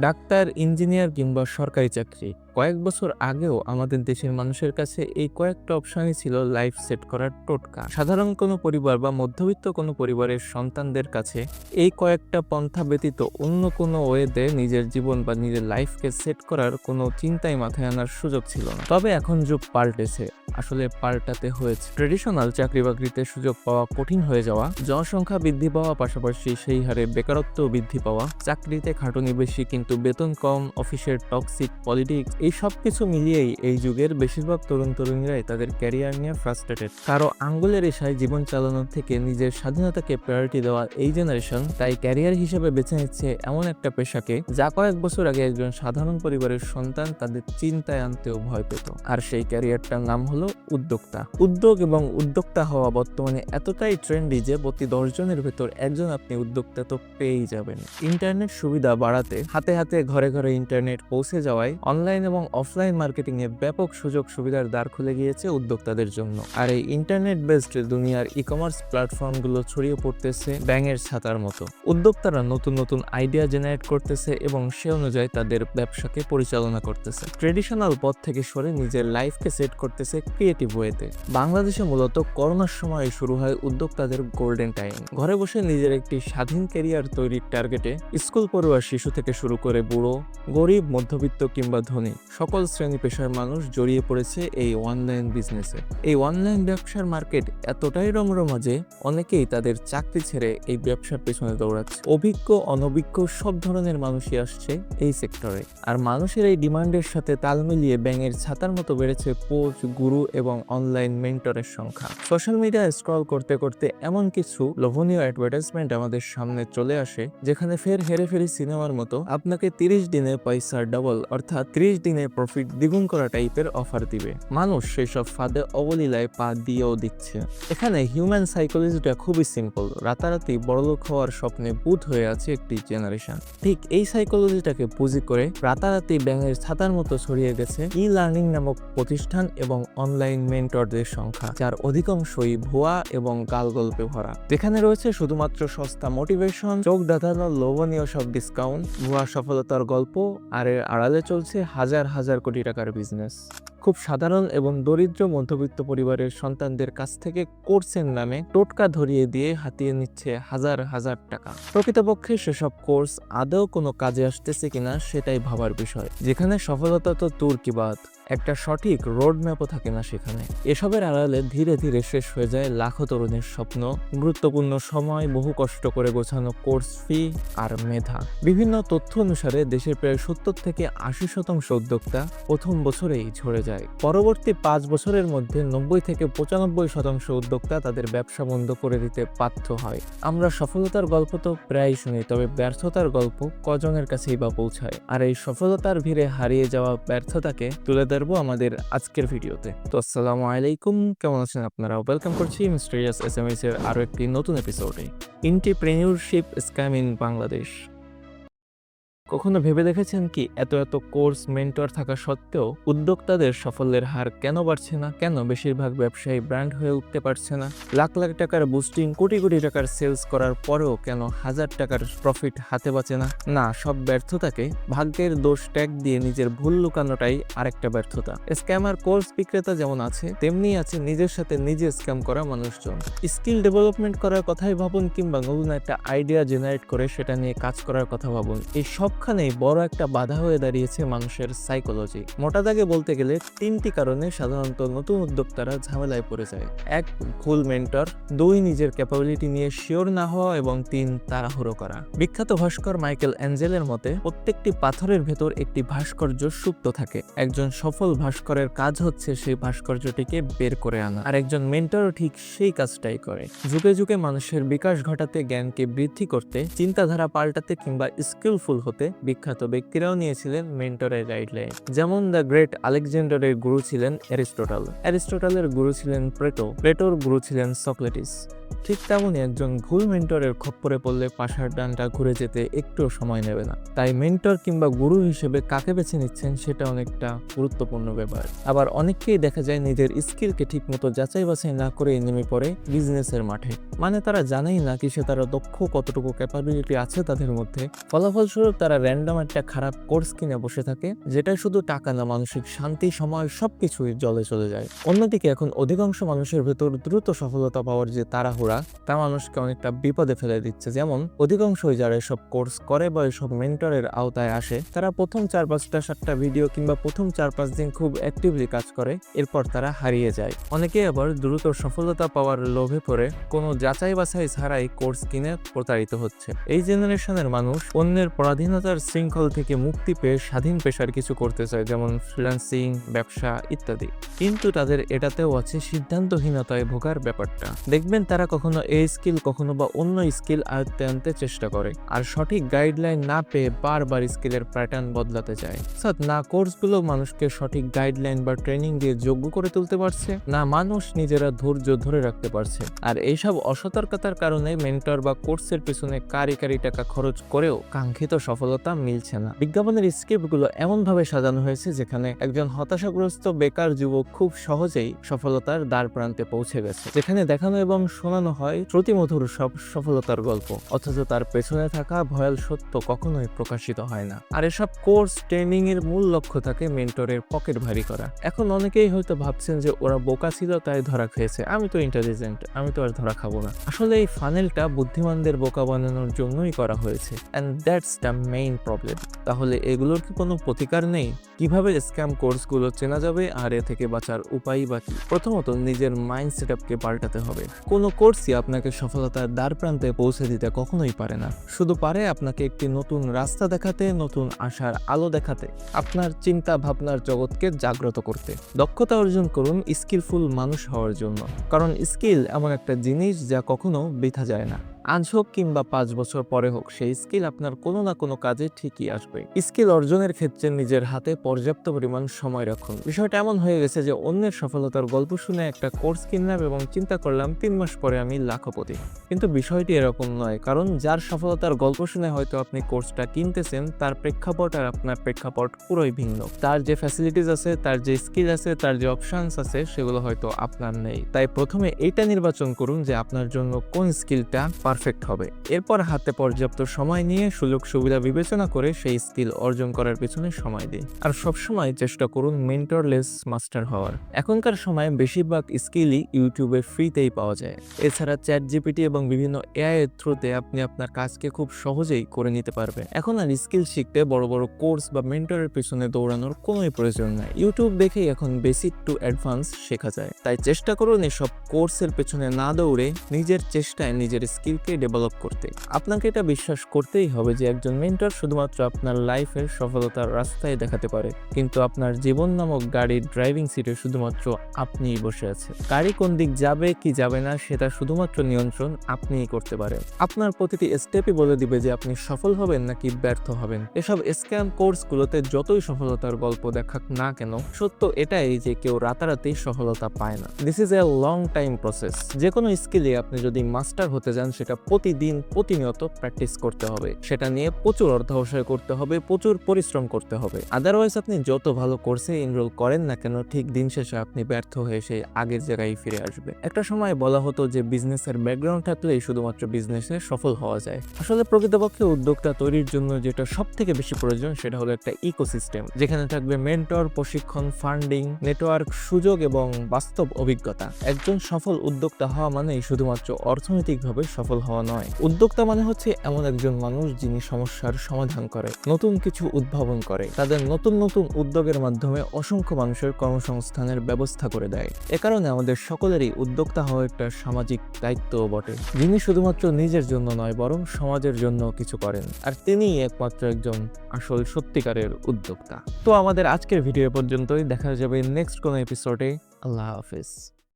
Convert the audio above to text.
Doctor engineer কিংবা সরকারি চাকরি। কয়েক বছর আগেও আমাদের দেশের মানুষের কাছে এই কয়েকটা অপশনই ছিল লাইফ সেট করার টোটকা। সাধারণ কোনো পরিবার বা মধ্যবিত্ত কোনো পরিবারের সন্তানদের কাছে এই কয়েকটা পন্থা ব্যতীত অন্য কোনো ওয়েতে নিজের জীবন বা নিজের লাইফকে সেট করার কোনো চিন্তাই মাথায় আনার সুযোগ ছিল না। তবে এখন যুগ পাল্টেছে। আসলে পাল্টাতে হয়েছে। ট্রেডিশনাল চাকরি বাকরিতে সুযোগ পাওয়া কঠিন হয়ে যাওয়া, জনসংখ্যা বৃদ্ধি পাওয়া, পাশাপাশি সেই হারে বেকারত্ব বৃদ্ধি পাওয়া, চাকরিতে খাটুনি বেশি, কিন্তু বেতন কম অফিসের টক্সিক পলিটিক্স এই সব কিছু মিলিয়েই এই যুগের বেশিরভাগ তরুণ তরুণীরাই তাদের ক্যারিয়ার নিয়ে ফ্রাস্ট্রেটেড কারও আঙ্গুলের রেশায় জীবন চালানোর থেকে নিজের স্বাধীনতাকে প্রায়োরিটি দেওয়া এই জেনারেশন তাই ক্যারিয়ার হিসেবে বেছে নিচ্ছে এমন একটা পেশাকে যা কয়েক বছর আগে একজন সাধারণ পরিবারের সন্তান তাদের চিন্তায় আনতেও ভয় পেত। আর সেই ক্যারিয়ারটার নাম হলো উদ্যোক্তা। উদ্যোগ এবং উদ্যোক্তা হওয়া বর্তমানে এতটাই ট্রেন্ডি যে প্রতি দশজনের ভেতর একজন আপনি উদ্যোক্তা তো পেয়েই যাবেন। ইন্টারনেট সুবিধা বাড়াতে, হাতে হাতে ঘরে ঘরে ইন্টারনেট পৌঁছে যাওয়ায় অনলাইন এবং অফলাইন মার্কেটিং এ ব্যাপক সুযোগ সুবিধার দ্বার খুলে গিয়েছে উদ্যোক্তাদের জন্য। আর এই ইন্টারনেট বেসড দুনিয়ার ই কমার্স প্ল্যাটফর্মগুলো ছড়িয়ে পড়তেছে ব্যাঙের ছাতার মতো। উদ্যোক্তারা নতুন নতুন আইডিয়া জেনারেট করতেছে এবং সে অনুযায়ী তাদের ব্যবসাকে পরিচালনা করতেছে। ট্রেডিশনাল পথ থেকে সরে নিজের লাইফকে সেট করতেছে ক্রিয়েটিভ ওয়েতে বাংলাদেশে মূলত করোনার সময় শুরু হয় উদ্যোক্তাদের গোল্ডেন টাইম ঘরে বসে নিজের একটি স্বাধীন ক্যারিয়ার তৈরির টার্গেটে স্কুল পড়ুয়া শিশু থেকে শুরু করে বুড়ো, গরিব, মধ্যবিত্ত কিংবা ধনী সকল শ্রেণি পেশার মানুষ জড়িয়ে পড়েছে এই অনলাইন বিজনেসে এই অনলাইন ব্যবসার মার্কেট এতটাই রমরমা যে অনেকেই তাদের চাকরি ছেড়ে এই ব্যবসার পেছনে দৌড়াচ্ছে। অভিজ্ঞ, অনভিজ্ঞ সব ধরনের মানুষই আসছে এই সেক্টরে আর মানুষের এই ডিমান্ডের সাথে তাল মিলিয়ে ব্যাঙের ছাতার মতো বেড়েছে কোচ গুরু এবং অনলাইন মেন্টরের সংখ্যা। সোশ্যাল মিডিয়া স্ক্রল করতে করতে এমন কিছু লোভনীয় অ্যাডভার্টাইজমেন্ট আমাদের সামনে চলে আসে, যেখানে ফের হেরে ফেরি সিনেমার মতো আপনাকে তিরিশ দিনে পয়সা ডাবল অর্থাৎ ত্রিশ দিনে প্রফিট দ্বিগুণ করা টাইপের অফার দিবে। মানুষ সেই সব ফাঁদে অবলীলায় পা দিয়েও দিচ্ছে। এখানে হিউম্যান সাইকোলজিটা খুবই সিম্পল রাতারাতি বড়লোক হওয়ার স্বপ্নে বুধ হয়ে আছে একটি জেনারেশন ঠিক এই সাইকোলজিটাকে পুঁজি করে রাতারাতি ব্যাঙের ছাতার মতো ছড়িয়ে গেছে ই লার্নিং নামক প্রতিষ্ঠান এবং অনলাইন মেন্টরদের সংখ্যা, যার অধিকাংশই ভুয়া এবং গালগল্পে ভরা। যেখানে রয়েছে শুধুমাত্র সস্তা মোটিভেশন চোখ দাঁধানো লোভনীয় সব ডিসকাউন্ট ভুয়া সফলতার গল্প, আর এর আড়ালে চলছে হাজার হাজার হাজার কোটি টাকার বিজনেস খুব সাধারণ এবং দরিদ্র মধ্যবিত্ত পরিবারের সন্তানদের কাছ থেকে কোর্সের নামে টোটকা ধরিয়ে দিয়ে হাতিয়ে নিচ্ছে হাজার হাজার টাকা। প্রকৃতপক্ষে সেসব কোর্স আদৌ কোনো কাজে আসতেছে কিনা সেটাই ভাবার বিষয়। যেখানে সফলতা তো তুর্কিবাদ একটা সঠিক রোড ম্যাপও থাকে না সেখানে। এসবের আড়ালে ধীরে ধীরে শেষ হয়ে যায় লাখো তরুণের স্বপ্ন, গুরুত্বপূর্ণ সময়, বহু কষ্ট করে গোছানো কোর্স ফি আর মেধা। বিভিন্ন তথ্য অনুসারে দেশের প্রায় সত্তর থেকে আশি শতাংশ উদ্যোক্তা প্রথম বছরেই ঝরে যায়। পরবর্তী পাঁচ বছরের মধ্যে নব্বই থেকে পঁচানব্বই শতাংশ উদ্যোক্তা তাদের ব্যবসা বন্ধ করে দিতে বাধ্য হয়। আমরা সফলতার গল্প তো প্রায় শুনি, তবে ব্যর্থতার গল্প কজনের কাছেই বা পৌঁছায়। আর এই সফলতার ভিড়ে হারিয়ে যাওয়া ব্যর্থতাকে তুলে ধরবো আমাদের আজকের ভিডিওতে। তো আসসালামু আলাইকুম, কেমন আছেন আপনারা? ওয়েলকাম করছি মিস্টেরিয়াস এস এম এস এর আরও একটি নতুন এপিসোডে ইন্টারপ্রেনিউরশিপ স্ক্যাম ইন বাংলাদেশ কখনো ভেবে দেখেছেন কি এত এত কোর্স মেন্টর থাকা সত্ত্বেও উদ্যোক্তাদের সাফল্যের হার কেন বাড়ছে না? কেন বেশিরভাগ ব্যবসায়ী ব্র্যান্ড হয়ে উঠতে পারছে না? লাখ লাখ টাকার বুস্টিং কোটি কোটি টাকার সেলস করার পরেও কেন হাজার টাকার প্রফিট হাতে বাঁচে না? না, সব ব্যর্থতাকে ভাগ্যের দোষ ট্যাগ দিয়ে নিজের ভুল লুকানোটাই আরেকটা ব্যর্থতা। স্ক্যামার, কোর্স বিক্রেতা যেমন আছে, তেমনি আছে নিজের সাথে নিজে স্ক্যাম করা মানুষজন। স্কিল ডেভেলপমেন্ট করার কথাই ভাবুন কিংবা নতুন একটা আইডিয়া জেনারেট করে সেটা নিয়ে কাজ করার কথা ভাবুন। এই সবখানেই বড় একটা বাধা হয়ে দাঁড়িয়েছে মানুষের সাইকোলজি মোটা দাগে বলতে গেলে তিনটি কারণে সাধারণত নতুন উদ্যোক্তারা ঝামেলায় পড়ে যায়। এক, ভুল মেন্টর দুই, নিজের ক্যাপাবিলিটি নিয়ে শিওর না হওয়া এবং তিন, তাড়াহুড়ো করা। বিখ্যাত ভাস্কর মাইকেল অ্যাঞ্জেলের মতে, প্রত্যেকটি পাথরের ভেতর একটি ভাস্কর্য সুপ্ত থাকে। একজন সফল ভাস্করের কাজ হচ্ছে সেই ভাস্কর্যটিকে বের করে আনা। আর একজন মেন্টরও ঠিক সেই কাজটাই করে। যুগে যুগে মানুষের বিকাশ ঘটাতে জ্ঞানকে বৃদ্ধি করতে, চিন্তাধারা পাল্টাতে কিংবা স্কিলফুল হতে বিখ্যাত ব্যক্তিরাও নিয়েছিলেন মেন্টরের গাইডলাইন যেমন দ্য গ্রেট আলেকজান্ডারের গুরু ছিলেন অ্যারিস্টোটল। অ্যারিস্টোটলের গুরু ছিলেন প্লেটো। প্লেটোর গুরু ছিলেন সক্রেটিস। ঠিক তেমনই একজন ভুল মেন্টরের খপ্পরে পড়লে পাশার ডানটা ঘুরে যেতে একটুও সময় নেবে না। তাই মেন্টর কিংবা গুরু হিসেবে কাকে বেছে নিচ্ছেন সেটা অনেকটা গুরুত্বপূর্ণ ব্যাপার। আবার অনেককেই দেখা যায় নিজের স্কিলকে ঠিকমতো যাচাই বাছাই না করে নেমে পড়ে বিজনেসের মাঠে। মানে তারা জানেই না কিসে তারা দক্ষ, কতটুকু ক্যাপাবিলিটি আছে তাদের মধ্যে। ফলাফলস্বরূপ তারা র্যান্ডম একটা খারাপ কোর্স কিনে বসে থাকে যেটা শুধু টাকা না, মানসিক শান্তি, সময়, সবকিছুই জলে চলে যায়। অন্যদিকে এখন অধিকাংশ মানুষের ভেতর দ্রুত সফলতা পাওয়ার যে তাড়াহুড়া, তা মানুষকে অনেকটা বিপদে ফেলে দিচ্ছে। যেমন, অধিকাংশই যারা এসব কোর্স করে বা এসব মেন্টরের আওতায় আসে, তারা প্রথম চার পাঁচটা, সাতটা ভিডিও কিংবা প্রথম চার পাঁচ দিন খুব অ্যাক্টিভলি কাজ করে, এরপর তারা হারিয়ে যায়। অনেকে আবার দ্রুত সফলতা পাওয়ার লোভে পড়ে, কোনো যাচাই বাছাই ছাড়াই কোর্স কিনে প্রতারিত হচ্ছে। এই জেনারেশনের মানুষ অন্যের পরাধীনতার শৃঙ্খল থেকে মুক্তি পেয়ে স্বাধীন পেশার কিছু করতে চায়, যেমন ফ্রিল্যান্সিং ব্যবসা ইত্যাদি। কিন্তু তাদের এটাতেও আছে সিদ্ধান্তহীনতায় ভোগার ব্যাপারটা। দেখবেন তারা কখনো এই স্কিল কখনো বা অন্য স্কিল আয়ত্তে আনতে চেষ্টা করে। আর সঠিক গাইডলাইন না পেয়ে বারবার স্কিলের প্যাটার্ন বদলাতে চায়। অর্থাৎ না কোর্সগুলো মানুষকে সঠিক গাইডলাইন বা ট্রেনিং দিয়ে যোগ্য করে তুলতে পারছে, না মানুষ নিজেরা ধৈর্য ধরে রাখতে পারছে। আর এইসব অসতর্কতার কারণে মেন্টর বা কোর্সের পিছনে কারি কারি টাকা খরচ করেও কাঙ্ক্ষিত সফলতা মিলছে না। বিজ্ঞাপনের স্ক্রিপ্টগুলো এমনভাবে সাজানো হয়েছে যেখানে একজন হতাশাগ্রস্ত বেকার যুবক খুব সহজেই সফলতার দ্বার প্রান্তে পৌঁছে গেছে। যেখানে দেখানো এবং শোনানো হয় শ্রুতিমধুর সব সফলতার গল্প, অথচ তার পেছনে থাকা ভয়াল সত্য কখনোই প্রকাশিত হয় না। আর এসব কোর্স ট্রেনিং এর মূল লক্ষ্য থাকে মেন্টরের পকেট ভারী করা। এখন অনেকেই হয়তো ভাবছেন যে ওরা বোকা ছিল, তাই ধরা খেয়েছে। আমি তো ইন্টেলিজেন্ট আমি তো আর ধরা খাব না। আসলে এই ফানেলটা বুদ্ধিমানদের বোকা বানানোর জন্যই করা হয়েছে। And that's the main problem তাহলে এগুলোর কি কোনো প্রতিকার নেই? কীভাবে স্ক্যাম কোর্সগুলো চেনা যাবে আর এ থেকে বাঁচার উপায় বা কি? প্রথমত নিজের মাইন্ড সেট আপকে পাল্টাতে হবে। কোনো কোর্সই আপনাকে সফলতার দ্বার প্রান্তে পৌঁছে দিতে কখনোই পারে না। শুধু পারে আপনাকে একটি নতুন রাস্তা দেখাতে, নতুন আশার আলো দেখাতে, আপনার চিন্তা ভাবনার জগৎকে জাগ্রত করতে। দক্ষতা অর্জন করুন স্কিলফুল মানুষ হওয়ার জন্য। কারণ স্কিল এমন একটা জিনিস যা কখনো বৃথা যায় না। আজ হোক কিংবা পাঁচ বছর পরে হোক, সেই স্কিল আপনার কোনো না কোনো কাজে ঠিকই আসবে। স্কিল অর্জনের ক্ষেত্রে নিজের হাতে পর্যাপ্ত পরিমাণ সময় রাখুন। বিষয়টা এমন হয়ে গেছে যে অন্যের সফলতার গল্প শুনে একটা কোর্স কিনলাম এবং চিন্তা করলাম, তিন মাস পরে আমি লাখপতি। কিন্তু বিষয়টি এরকম নয়, কারণ যার সফলতার গল্প শুনে হয়তো আপনি কোর্সটা কিনতেছেন, তার প্রেক্ষাপট আর আপনার প্রেক্ষাপট পুরোই ভিন্ন। তার যে ফ্যাসিলিটিস আছে, তার যে স্কিল আছে, তার যে অপশানস আছে, সেগুলো হয়তো আপনার নেই। তাই প্রথমে এইটা নির্বাচন করুন যে আপনার জন্য কোন স্কিলটা পারফেক্ট হবে। এরপর হাতে পর্যাপ্ত সময় নিয়ে সুযোগ সুবিধা বিবেচনা করে সেই স্কিল অর্জন করার পেছনে সময় দিন। আর সবসময় চেষ্টা করুন মেন্টরলেস মাস্টার হওয়ার। এখনকার সময়ে বেশিরভাগ স্কিলই ইউটিউবে ফ্রিতেই পাওয়া যায়। এছাড়া চ্যাট জিপিটি এবং বিভিন্ন এআই এর থ্রুতে আপনি আপনার কাজকে খুব সহজেই করে নিতে পারবেন। এখন আর স্কিল শিখতে বড় বড় কোর্স বা মেন্টরের পেছনে দৌড়ানোর কোনোই প্রয়োজন নাই। ইউটিউব দেখেই এখন বেসিক টু অ্যাডভান্স শেখা যায়। তাই চেষ্টা করুন এসব কোর্সের পেছনে না দৌড়ে নিজের চেষ্টায় নিজের স্কিলকে ডেভেলপ করতে। আপনাকে এটা বিশ্বাস করতেই হবে যে একজন মেন্টর শুধুমাত্র আপনার লাইফের সফলতার রাস্তায় দেখাতে পারে। কিন্তু আপনার জীবন নামক গাড়ির ড্রাইভিং সিটে শুধুমাত্র আপনিই বসে আছে গাড়ি কোন দিক যাবে, কি যাবে না, সেটা শুধুমাত্র নিয়ন্ত্রণ আপনিই করতে পারেন। আপনার প্রতিটি স্টেপই বলে দিবে যে আপনি সফল হবেন নাকি ব্যর্থ হবেন। এসব স্ক্যাম কোর্সগুলোতে যতই সফলতার গল্প দেখাক না কেন, সত্য এটাই যে কেউ রাতারাতি সফলতা পায় না। This is a long time process যে কোনো স্কিলে আপনি যদি মাস্টার হতে যান, সেটা প্রতিদিন প্রতিনিয়ত প্র্যাকটিস করতে হবে। সেটা নিয়ে প্রচুর অর্ধাবসায় করতে হবে, প্রচুর পরিশ্রম করতে হবে। আদারওয়াইজ আপনি যত ভালো কোর্সে এনরোল করেন না কেন, ঠিক দিন শেষে আপনি ব্যর্থ হয়ে সেই আগের জায়গায় ফিরে আসবে। একটা সময় বলা হতো যে বিজনেসের ব্যাকগ্রাউন্ড থাকলেই শুধুমাত্র বিজনেসে সফল হওয়া যায়। আসলে প্রকৃতপক্ষে উদ্যোক্তা তৈরির জন্য যেটা সব থেকে বেশি প্রয়োজন সেটা হলো একটা ইকোসিস্টেম যেখানে থাকবে মেন্টর প্রশিক্ষণ ফান্ডিং নেটওয়ার্ক সুযোগ এবং বাস্তব অভিজ্ঞতা। একজন সফল উদ্যোক্তা হওয়া মানেই শুধুমাত্র অর্থনৈতিকভাবে সফল হওয়া নয়। উদ্যোক্তা মানে হচ্ছে এমন একজন মানুষ যিনি সমস্যার সমাধান করে, নতুন কিছু উদ্ভাবন করে, তাদের নতুন নতুন উদ্যোগের মাধ্যমে অসংখ্য মানুষের কর্মসংস্থানের ব্যবস্থা করে দেয়। এ কারণে আমাদের সকলেরই উদ্যোক্তা হওয়া একটা সামাজিক দায়িত্বও বটে, যিনি শুধুমাত্র নিজের জন্য নয়, বরং সমাজের জন্য কিছু করেন, আর তিনিই একমাত্র একজন আসল সত্যিকারের উদ্যোক্তা। তো আমাদের আজকের ভিডিও পর্যন্তই, দেখা যাবে নেক্সট কোনো এপিসোডে আল্লাহ হাফিজ।